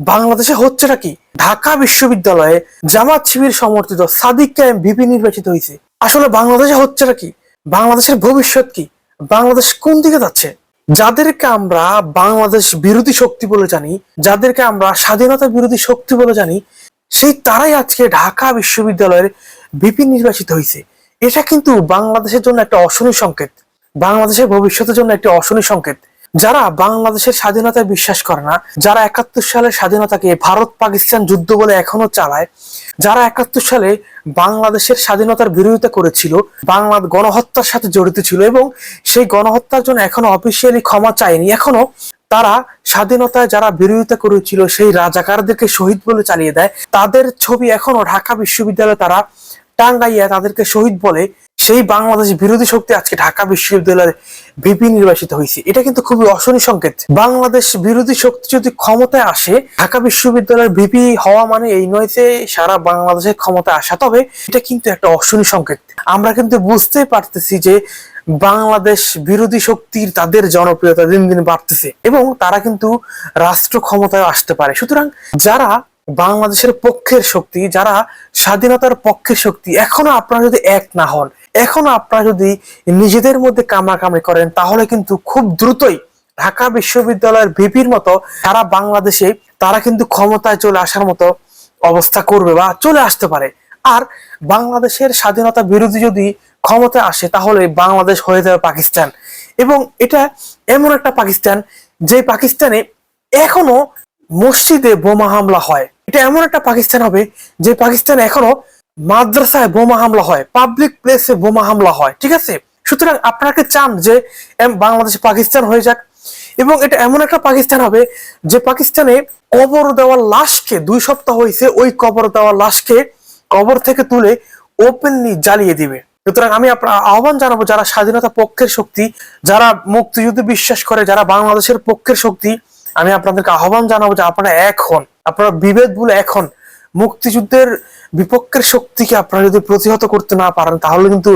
বাংলাদেশে হচ্ছেটা কি? ঢাকা বিশ্ববিদ্যালয়ে জামাত শিবির সমর্থিত সাদিক কায়েম ভিপি নির্বাচিত হয়েছে। আসলে বাংলাদেশে হচ্ছেটা কি? বাংলাদেশের ভবিষ্যৎ কি? বাংলাদেশ কোন দিকে যাচ্ছে? যাদেরকে আমরা বাংলাদেশ বিরোধী শক্তি বলে জানি, যাদেরকে আমরা স্বাধীনতা বিরোধী শক্তি বলে জানি, সেই তারাই আজকে ঢাকা বিশ্ববিদ্যালয়ের ভিপি নির্বাচিত হয়েছে। এটা কিন্তু বাংলাদেশের জন্য একটা অশনি সংকেত। বাংলাদেশের ভবিষ্যতের জন্য একটি অশনি সংকেত। যারা বাংলাদেশের স্বাধীনতায় বিশ্বাস করে না, যারা একাত্তর সালের স্বাধীনতাকে ভারত পাকিস্তান যুদ্ধ বলে এখনও চালায়, যারা একাত্তর সালে বাংলাদেশের স্বাধীনতার বিরোধিতা করেছিল বাংলা গণহত্যার সাথে জড়িত ছিল এবং সেই গণহত্যার জন্য এখনও অফিসিয়ালি ক্ষমা চায়নি, এখনও তারা স্বাধীনতায় যারা বিরোধিতা করেছিল, সেই রাজাকারদেরকে শহীদ বলে চালিয়ে দেয়। তাদের ছবি এখনও ঢাকা বিশ্ববিদ্যালয়ে তারা টাঙ্গাইয়া তাদেরকে শহীদ বলে সেই বাংলাদেশ বিরোধী শক্তি আজকে ঢাকা বিশ্ববিদ্যালয়ের ভিপি নির্বাচিত হয়েছে। এটা কিন্তু খুবই অশনি সংকেত। বাংলাদেশ বিরোধী শক্তি যদি ক্ষমতায় আসে, ঢাকা বিশ্ববিদ্যালয়ের ভিপি হওয়া মানে এই নয় যে সারা বাংলাদেশের ক্ষমতায় আসা। তবে এটা কিন্তু একটা অশনি সংকেত। আমরা কিন্তু বুঝতেই পারতেছি যে বাংলাদেশ বিরোধী শক্তির তাদের জনপ্রিয়তা দিন দিন বাড়তেছে এবং তারা কিন্তু রাষ্ট্র ক্ষমতায় আসতে পারে। সুতরাং যারা বাংলাদেশের পক্ষের শক্তি, যারা স্বাধীনতার পক্ষের শক্তি, এখনও আপনারা যদি এক না হন এখনও আপনারা যদি নিজেদের মধ্যে কামড়াকামড়ি করেন, তাহলে কিন্তু খুব দ্রুতই ঢাকা বিশ্ববিদ্যালয়ের ভিপির মতো তারা বাংলাদেশে তারা কিন্তু ক্ষমতায় চলে আসার মতো অবস্থা করবে বা চলে আসতে পারে। আর বাংলাদেশের স্বাধীনতা বিরোধী যদি ক্ষমতায় আসে, তাহলে বাংলাদেশ হয়ে যাবে পাকিস্তান। এবং এটা এমন একটা পাকিস্তান, যে পাকিস্তানে এখনও মসজিদে বোমা হামলা হয়। এটা এমন একটা পাকিস্তান হবে, যে পাকিস্তান এখনও মাদ্রাসায় বোমা হামলা হয় পাবলিক প্লেসে বোমা হামলা হয়, ঠিক আছে? সুতরাং আপনাকে চান যে বাংলাদেশ পাকিস্তান হয়ে যাক। এবং এটা এমন একটা পাকিস্তান হবে যে পাকিস্তানে কবর দেওয়ার লাশকে, দুই সপ্তাহ হয়েছে ওই কবর দেওয়ার লাশকে কবর থেকে তুলে ওপেনলি জ্বালিয়ে দিবে। সুতরাং আমি আপনার আহ্বান জানাব যারা স্বাধীনতা পক্ষের শক্তি, যারা মুক্তিযুদ্ধে বিশ্বাস করে, যারা বাংলাদেশের পক্ষের শক্তি, আমি আপনাদেরকে আহ্বান জানাব যে আপনারা এখন আপনারা বিভেদ ভুলে এখন মুক্তিযুদ্ধের বিপক্ষের শক্তিকে আপনারা যদি প্রতিহত করতে না পারেন, তাহলে কিন্তু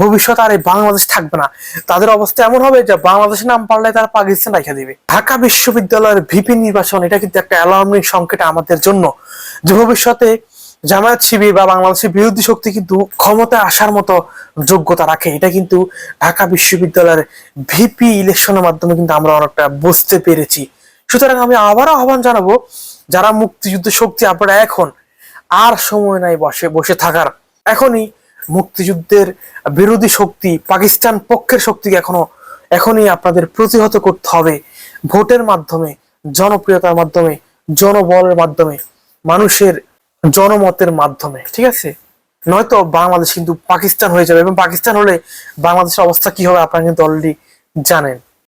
ভবিষ্যতে আর এই বাংলাদেশ থাকবে না। তাদের অবস্থা এমন হবে যে বাংলাদেশের নাম পারলে তারা পাকিস্তান রেখে দিবে। ঢাকা বিশ্ববিদ্যালয়ের ভিপি নির্বাচন, এটা কিন্তু একটা অ্যালার্মিং সংকেত আমাদের জন্য যে ভবিষ্যতে জামায়াত শিবির বা বাংলাদেশের বিরোধী শক্তি কিন্তু ক্ষমতায় আসার মতো যোগ্যতা রাখে। এটা কিন্তু ঢাকা বিশ্ববিদ্যালয়ের ভিপি ইলেকশনের মাধ্যমে কিন্তু আমরা অনেকটা বুঝতে পেরেছি। সুতরাং আমি আবারও আহ্বান জানাব, যারা মুক্তিযুদ্ধ শক্তি আপনারা এখন আর সময় নাই বসে বসে থাকার। এখনই মুক্তিযুদ্ধের বিরোধী শক্তি, পাকিস্তান পক্ষের শক্তিকে এখনও, এখনই আপনাদের প্রতিহত করতে হবে। ভোটের মাধ্যমে, জনপ্রিয়তার মাধ্যমে, জনবলের মাধ্যমে, মানুষের জনমতের মাধ্যমে, ঠিক আছে? নয়তো বাংলাদেশ কিন্তু পাকিস্তান হয়ে যাবে এবং পাকিস্তান হলে বাংলাদেশের অবস্থা কি হবে আপনারা কিন্তু অলরেডি জানেন।